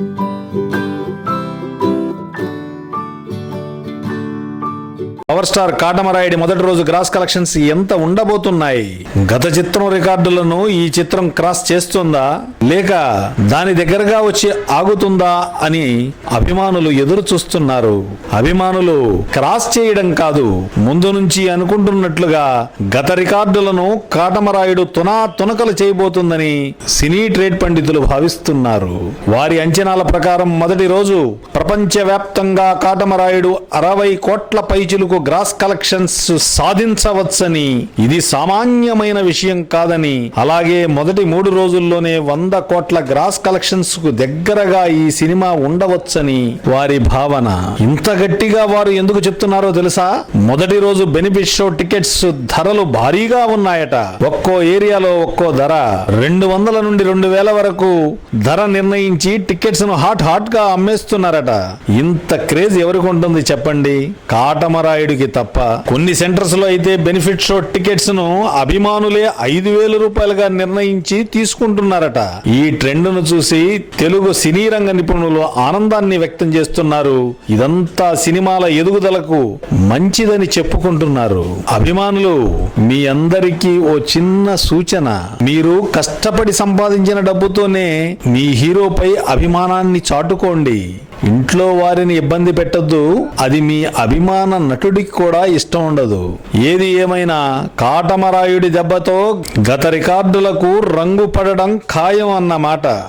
Thank you. Power star కాటమరాయుడి మొదటి రోజు గ్రాస్ కలెక్షన్స్ ఎంత ఉండబోతున్నాయి? గత చిత్రం రికార్డులను ఈ చిత్రం క్రాస్ చేస్తుందా? లేక దాని దగ్గరగా వచ్చి ఆగుతుందా అని అభిమానులు ఎదురు చూస్తున్నారు. అభిమానులు క్రాస్ చేయడం కాదు ముందు నుంచి అనుకుంటున్నట్లుగా గత రికార్డులను కాటమరాయుడు తునా తునకలు చేయబోతుందని సినీ ట్రేడ్ పండితులు భావిస్తున్నారు. వారి అంచనాల ప్రకారం మొదటి రోజు ప్రపంచవ్యాప్తంగా కాటమరాయుడు అరవై కోట్ల పైచిలుకు గ్రాస్ కలెక్షన్స్ సాధించవచ్చని. ఇది సామాన్యమైన విషయం కాదని. అలాగే మొదటి మూడు రోజుల్లోనే వంద కోట్ల గ్రాస్ కలెక్షన్స్కు దగ్గరగా ఈ సినిమా ఉండవచ్చని వారి భావన. ఇంత గట్టిగా వారు ఎందుకు చెప్తున్నారో తెలుసా? మొదటి రోజు బెనిఫిట్ షో టికెట్స్ ధరలు భారీగా ఉన్నాయట. ఒక్కో ఏరియాలో ఒక్కో ధర. రెండు వందల నుండి రెండు వేల వరకు ధర నిర్ణయించి టికెట్స్ను హాట్ హాట్గా అమ్మేస్తున్నారట. ఇంత క్రేజ్ ఎవరికి ఉంటుంది చెప్పండి? ఏడుకి తప్ప కొన్ని సెంటర్స్లో అయితే బెనిఫిట్ షో టికెట్స్ను అభిమానులే ఐదు వేల రూపాయలుగా నిర్ణయించి తీసుకుంటున్నారట. ఈ ట్రెండ్ను చూసి తెలుగు సినీ రంగ నిపుణులు ఆనందాన్ని వ్యక్తం చేస్తున్నారు. ఇదంతా సినిమాల ఎదుగుదలకు మంచిదని చెప్పుకుంటున్నారు. అభిమానులు మీ అందరికీ ఓ చిన్న సూచన. మీరు కష్టపడి సంపాదించిన డబ్బుతోనే మీ హీరోపై అభిమానాన్ని చాటుకోండి. ఇంట్లో వారిని ఇబ్బంది పెట్టొద్దు. అది మీ అభిమాన నటుడికి కూడా ఇష్టం ఉండదు. ఏది ఏమైనా కాటమరాయుడి దెబ్బతో గత రికార్డులకు రంగు పడడం ఖాయం అన్నమాట.